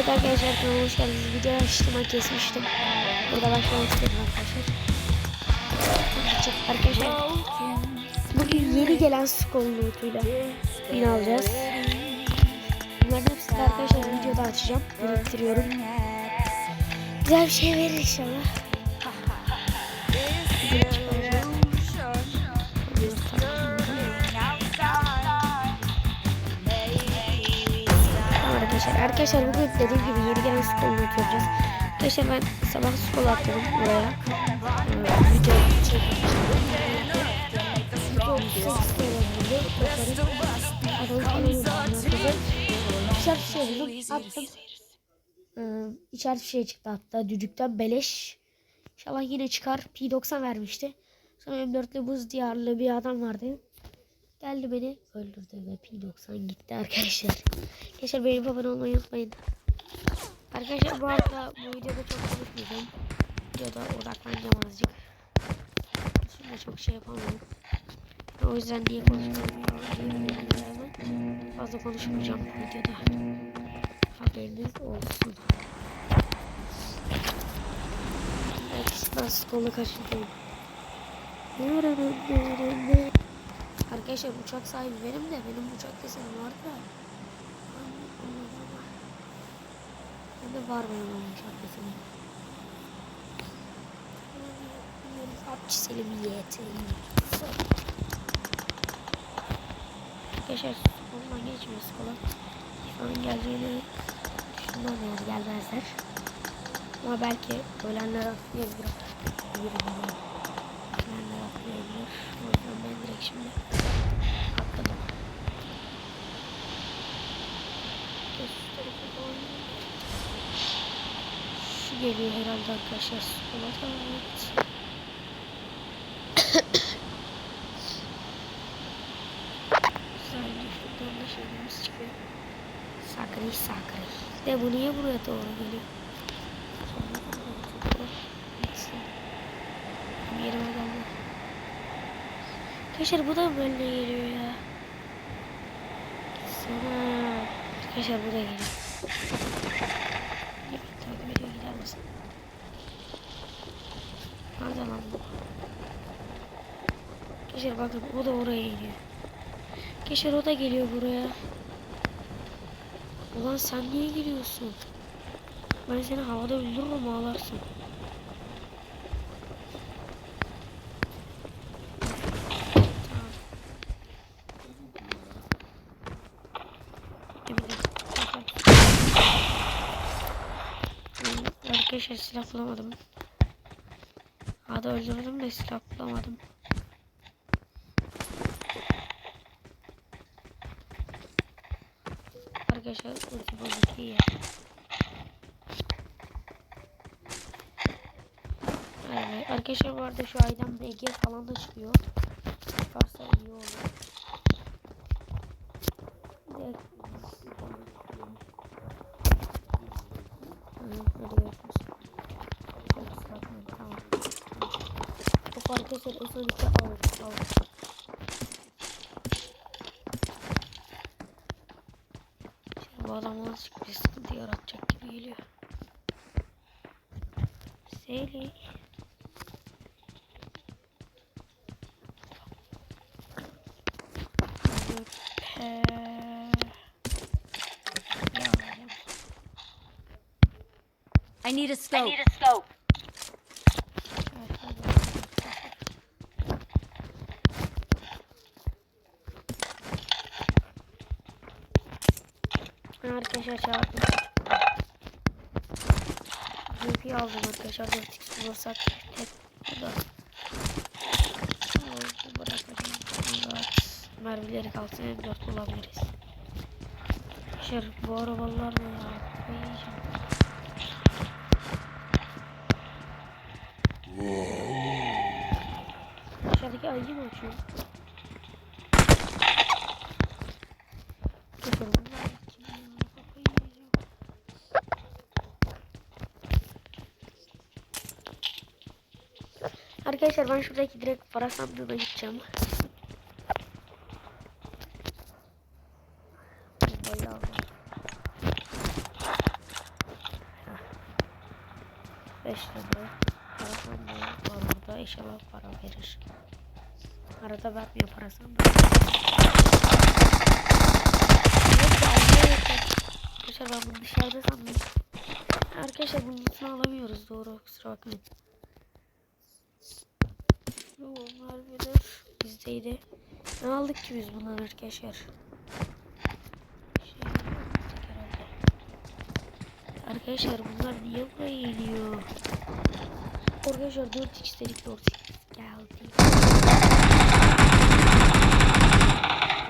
Evet arkadaşlar kanalıma hoş geldiniz. Video açtım ben kesmiştim. Burada başlamak istedim arkadaşlar. Arkadaşlar bugün yeni gelen skol notuyla bin alacağız. Bunların hepsini arkadaşlar videoda açacağım. Biriktiriyorum. Güzel bir şey verir inşallah. Arkadaşlar. Bugün dediğim gibi yeni gelen skol notu yapacağız. Arkadaşlar ben sabah skol atladım buraya. Ee, video çekmiştim. Video 38 TL buldu. Bakalım. Adamın kanalı arkadaşlar. İçeride şey buldum. Attım. Ee, şey çıktı hatta. Düdükten beleş. İnşallah yine çıkar. P90 vermişti. Sonra M4'lü buz diyarlı bir adam vardı. Geldi beni öldürdü ve P90 gitti arkadaşlar. Arkadaşlar benim abone olmayı unutmayın. Arkadaşlar bu arada bu videoda çok konuşmayacağım. Videoda odaklanacağım azıcık. Şimdi çok şey yapamıyorum. O yüzden diye konuşmuyorum. Fazla konuşmayacağım bu videoda. Haberiniz olsun. Evet, ben skolu kaçırdım. Arkadaşlar uçak sahibi benim de benim uçak desenim var da. Ben de var benim uçak desenim. Hapçı Selim yetim. Arkadaşlar ondan geçmiyor skola. Şifanın geleceğini düşünmüyorum gelmezler. Ama belki ölenler atlayabilir. Ölenler atlayabilir. O yüzden ben direkt şimdi Şu geliyor herhalde arkadaşlar. Sola evet. Sadece şuradan da şeyimiz çıkıyor. Sakri sakri. De bu niye buraya doğru geliyor? Yerime geldi. Arkadaşlar bu da böyle geliyor ya. Sana. Arkadaşlar bu da geliyor. Takip ediyor gider misin? Nerede lan bu? Arkadaşlar bakın o da oraya geliyor. Arkadaşlar o da geliyor buraya. Ulan sen niye geliyorsun? Ben seni havada öldürürüm ağlarsın. Arkadaşlar silah bulamadım. Hadi öldürdüm de silah bulamadım. Arkadaşlar ulti bozuk iyi. Evet, arkadaşlar bu arada şu aydan BG falan da çıkıyor. Çıkarsa iyi olur. Bir de Hı, hadi görüşürüz. Çok ıslatmayın, tamam. Arkadaşlar S12 al, al. Şimdi bu adam azıcık bir sıkıntı yaratacak gibi geliyor. Seyli. I need a scope. need a scope. Evet, hadi. Arkadaşlar çağırdım. GP aldım arkadaşlar. 4x bulursak tek bu da. Oldu bırakacağım. Evet. Mermileri kalsın M4 bulabiliriz. Arkadaşlar bu arabalar ne ya? Koyacağım. Aşağıdaki ayı mı açıyor? Arkadaşlar ben şuradaki direkt para sandığına gideceğim. Bombayı aldım. başladı. Parasam da var orada. İnşallah para verir. Arada vermiyor Allah'a yeter. Arkadaşlar ben bunu dışarıda sandım. Arkadaşlar lootunu alamıyoruz doğru kusura bakmayın. Onlar bilir. Bizdeydi. Ne aldık ki biz bundan arkadaşlar? Şey. Arkadaşlar bunlar niye buraya geliyor? Arkadaşlar 4x dedik 4x geldi.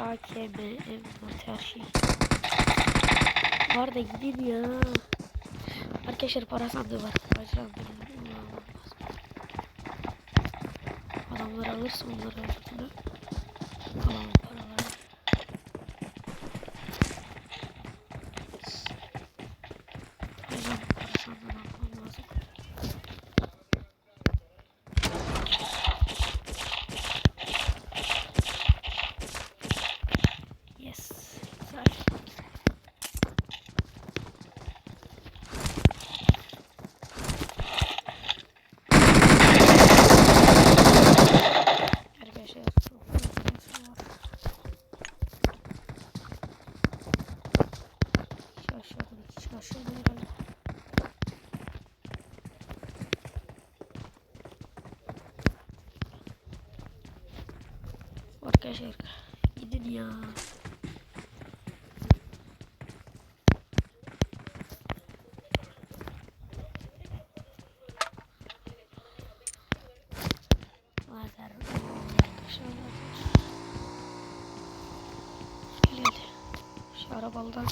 AKM, emniyet her şey. Var da gidin ya. Arkadaşlar para sandığı var. Para sandığı. Adamlar alırsa onları öldürdüler. Alalım paraları. Hocam para sandığını almam lazım. Yes. Güzel. Arkadaşlar çok fazla insan var. Şu aşağıda bir kişi aşağıda herhalde. Arkadaşlar gidin ya. Arabalıdan.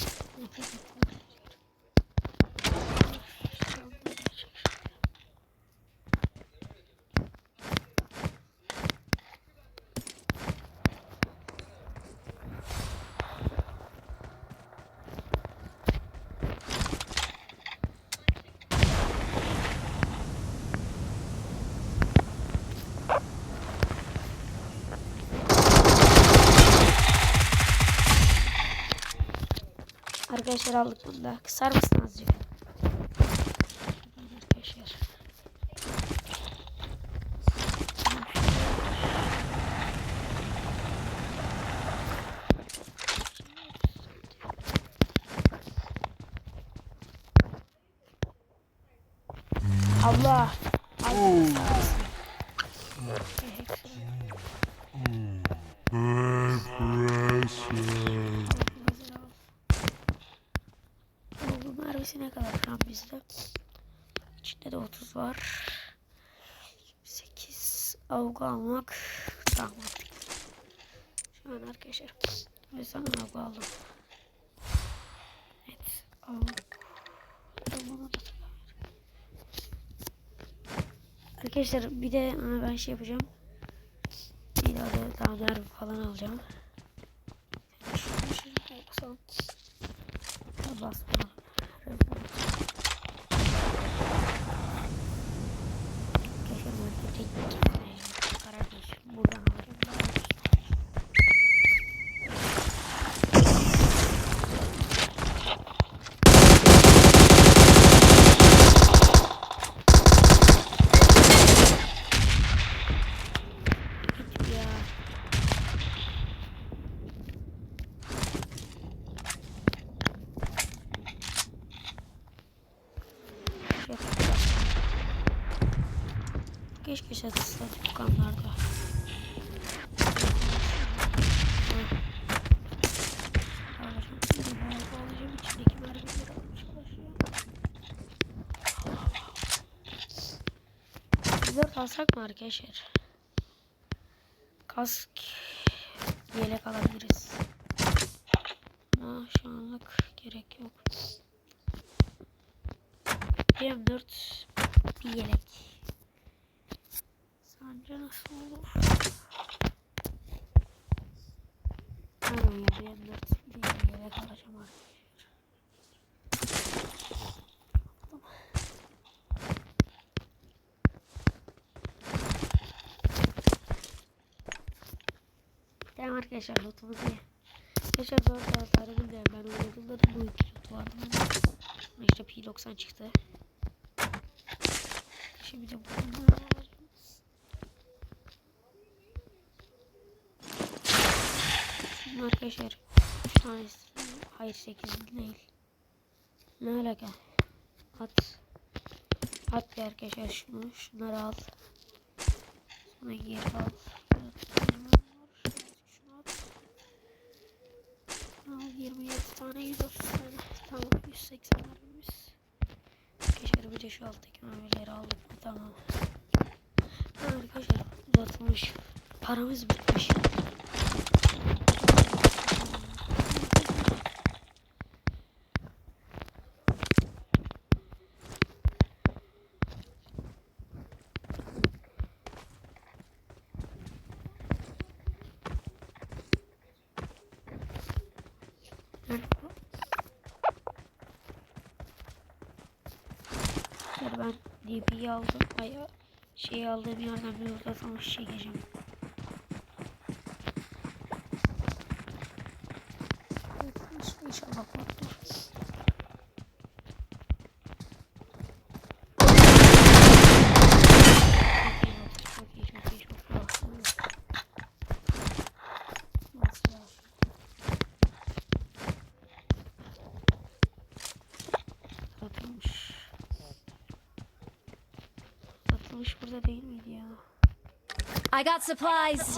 Arkadaşlar aldık bunu da. Kısar mısın azıcık? Arkadaşlar. Allah. Allah sağ olsun. Bu mermisi ne kadar şu an bizde? İçinde de 30 var. 8 avgu almak tamam artık. Şu an arkadaşlar ve sana avgu aldım. Evet tamam. Arkadaşlar bir de ben şey yapacağım. Bir daha da mermi falan alacağım. Şunu şuraya basalım. Basma. Keşke markete gitmeyeyim. Karar değişim. Buradan alacağım. Daha ucuz. Git ya. Şey yapacağım. Keşke çatısında dükkanlarda. Alacağım. Bir de bu alacağım. İçindeki mermileri almaya çalışıyorum. Dört alsak mı arkadaşlar? Kask yelek alabiliriz. Ama şu anlık gerek yok. M4 bir yelek. Sence nasıl olur? Ya bir M4 bir yelek alacağım arkadaşlar. Tamam arkadaşlar lootumuzu ye. Arkadaşlar bu arada tarihim de ben oynadığımda da bu iki loot vardı. İşte P90 çıktı. Şimdi bunu Şimdi arkadaşlar 3 tanesi hayır 8 değil. Ne alaka? At. At bir arkadaşlar şunu. Şunları al. Sonra geri al. Şunu at. Al 27 tane 130 tane. Tamam 180 mermimiz. Arkadaşlar bir de şu alttaki mermileri aldık mı? Tamam. Arkadaşlar uzatılmış. Paramız bitmiş. Nerede bu? Dur ben DP'yi aldım. Ay şeyi aldığım yerden bir uzatılmış çekeceğim. İnşallah korktur. Çok iyi, çok iyi, çok iyi. Nasıl ya? Satılmış. Satılmış burada değil miydi ya? I got supplies.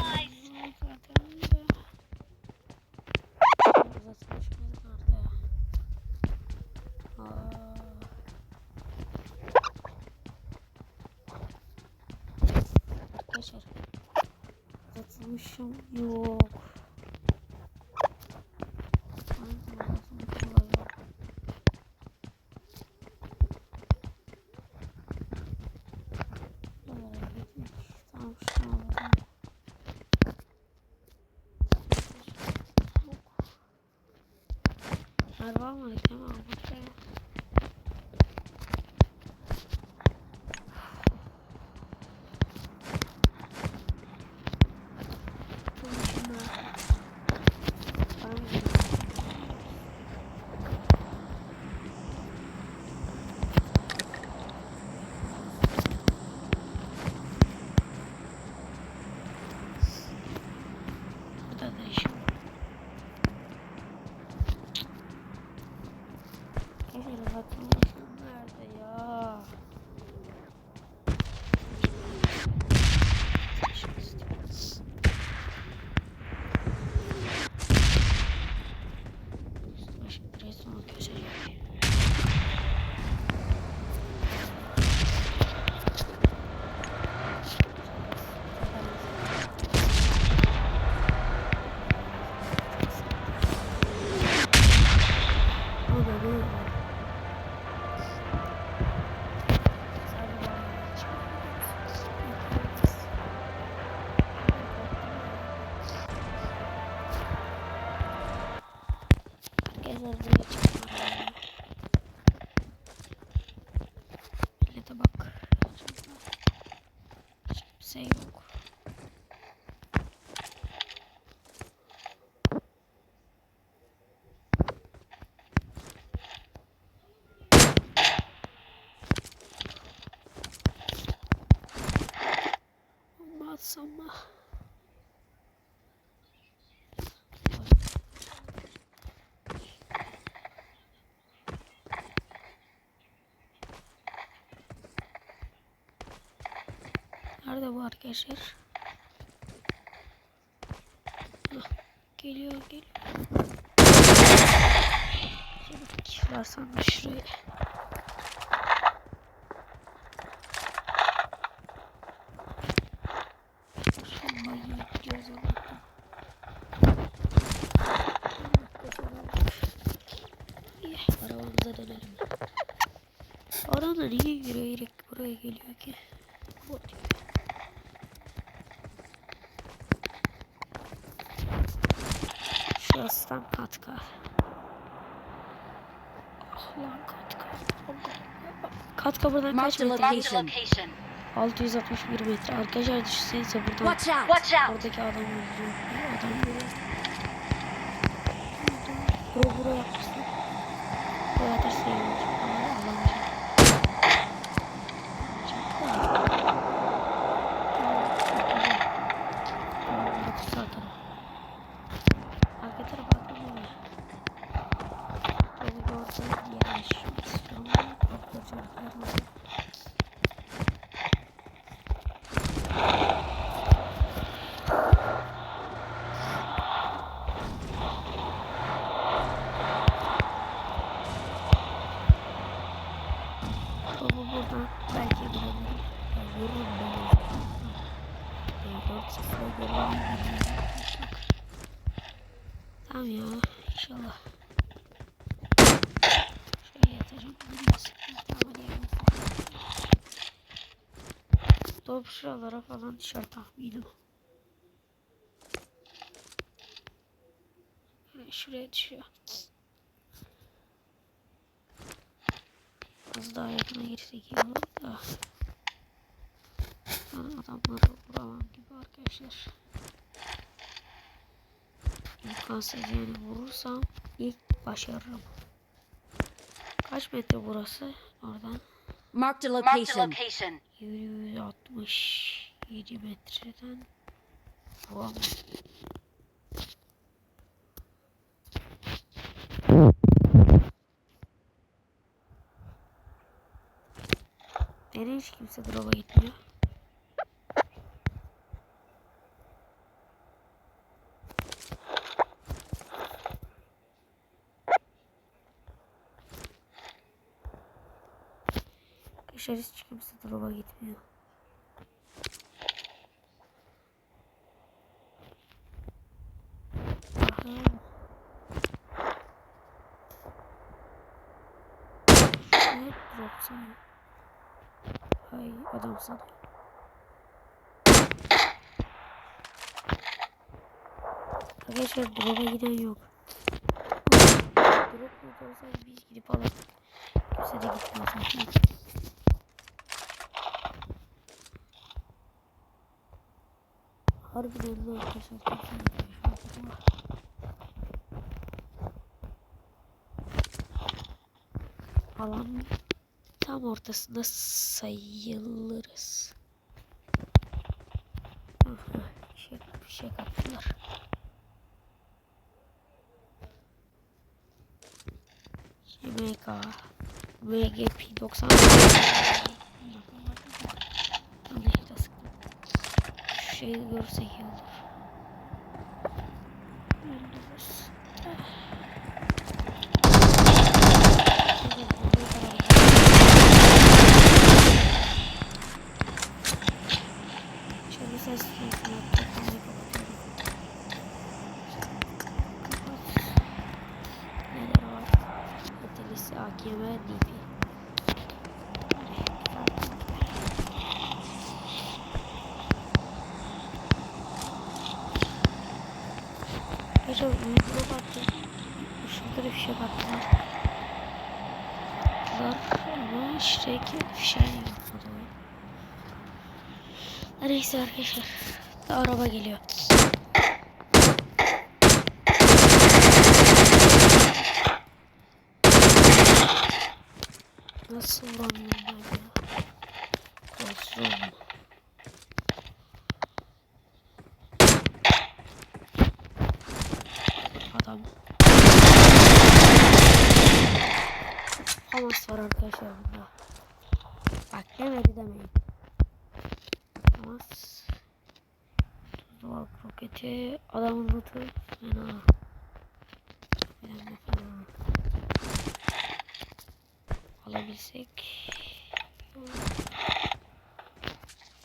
Arkadaşlar. Uzatılmışım yok. Olmaz ama. Nerede bu arkadaşlar? Geliyor geliyor. Şöyle versem de şuraya. İyi, arabamıza dönelim. Adam da niye yürüyerek buraya geliyor ki? Bot gibi. Şurasından katka. Ah lan katka. Katka buradan kaç metre? location. 661 metre. Arkadaşlar düşünsenize buradan Watch out. Oradaki adam öldürüyor. Adam böyle. Bura bura yapmışsın. Buraya atarsa iyi Yanlışa tahminim. Şuraya düşüyor. Az daha yakına girsek iyi olur da. Ben adamları vuramam gibi arkadaşlar. İmkansız yani vurursam ilk başarırım. Kaç metre burası oradan? Mark the location. 160. 7 metreden Olamam. Nereye hiç kimse drop'a gitmiyor. Dışarı hiç kimse drop'a gitmiyor. Adam sanıyor. Arkadaşlar drop'a giden yok. Drop mu olsaydı biz gidip alırdık. Kimse de gitmez. Harbiden de arkadaşlar kimse gitmiyor. Tam ortasında sayılırız. Aha, şey, bir şey kattılar. MK MGP 90 Yanlışlıkla sıktım. Şu şeyi görsek iyi olur. Öldürürüz. Şöyle Ötelisi AKM DP. Arkadaşlar uygula baktım. Şurada da fişe baktılar. Var ama işte ki fişe yok burada. Neyse arkadaşlar. Araba geliyor. Nasıl ya? Kolsuzum. Adam. Hamas var arkadaşlar bunda. Bak demedi demeyin. Hamas. Tuzlu roketi. Adamın lootu fena. Fena fena. Alabilsek.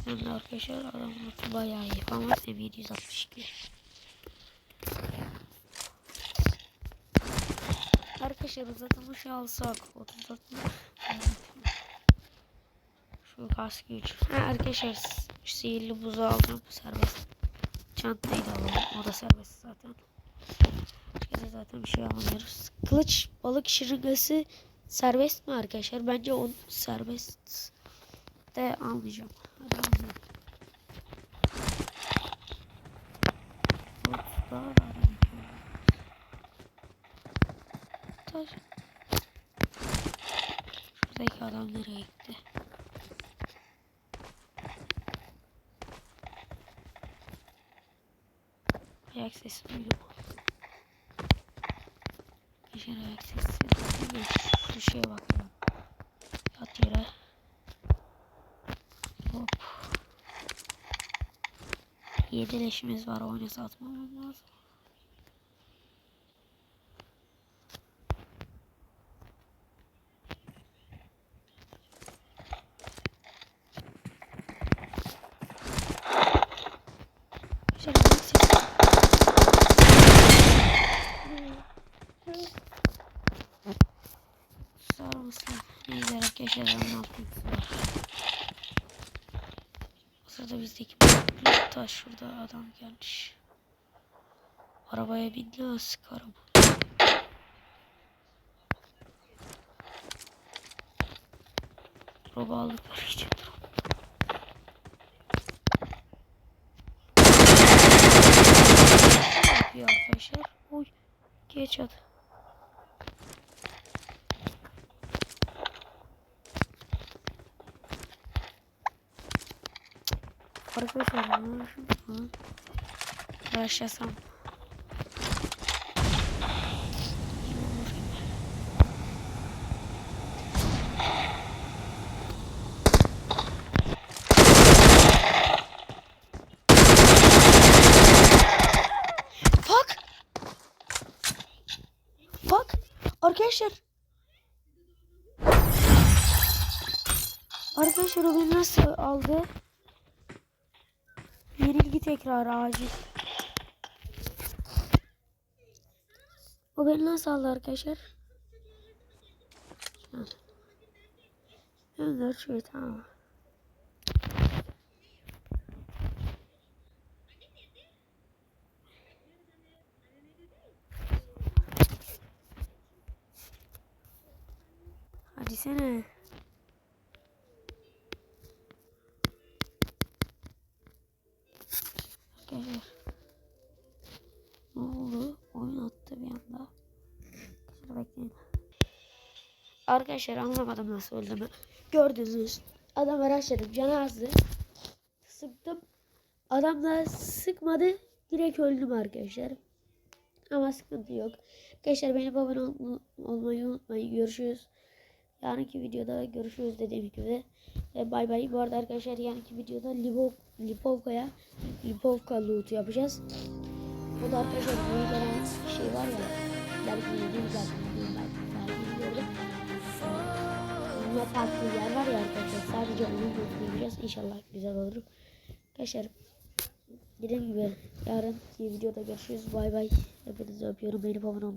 Yani arkadaşlar adamın lootu bayağı iyi. Hamas M762. Arkadaşlar uzatılmış alsak 34 mu? Şu kask güç. Ha arkadaşlar sihirli buzu alacağım serbest. Çantayı da alalım. O da serbest zaten. Da zaten bir şey alamıyoruz. Kılıç balık şırıngası serbest mi arkadaşlar? Bence o serbest de almayacağım. Hadi. Taş. Şuradaki adam nereye gitti? Ayak sesi duydum. Geçen ayak sesi duydum. Şu şeye bakıyorum. Yat yere. Hop. Yedi leşimiz var. Oynasa atmamam lazım. Şöyle ayak sesi. Susar mısın? Neyse arkadaşlar ben ne yapayım? Arada bizdeki taş şurada adam gelmiş. Arabaya bindi sıkarım. Roba. Ne yapıyor arkadaşlar? Oy. Geç at. Arkadaşlar yapayım? Yaşasam. Fuck. Fuck. Arkadaşlar. Arkadaşlar o beni nasıl aldı? Tekrar acil. O beni nasıl aldı arkadaşlar? Gönder şöyle tamam. Hadi sene. Arkadaşlar. Ne oldu? Oyun attı bir anda. Arkadaşlar bekleyin. Arkadaşlar anlamadım nasıl öldüğümü. Gördünüz. Adam araçladım. Canı azdı. Sıktım. Adam da sıkmadı. Direkt öldüm arkadaşlar. Ama sıkıntı yok. Arkadaşlar beni abone ol- olmayı unutmayın. Görüşürüz. Yarınki videoda görüşürüz dediğim gibi. E, bay bay. Bu arada arkadaşlar yarınki videoda Lipov, Lipovka'ya Lipovka loot yapacağız. Bu da arkadaşlar gelen şey var ya. Belki zaten. Bununla farklı yer var ya arkadaşlar. Sadece onu yapacağız. İnşallah güzel olur. Arkadaşlar dediğim gibi yarın videoda görüşürüz. Bay bay. Hepinizi öpüyorum. Beni abone olmayı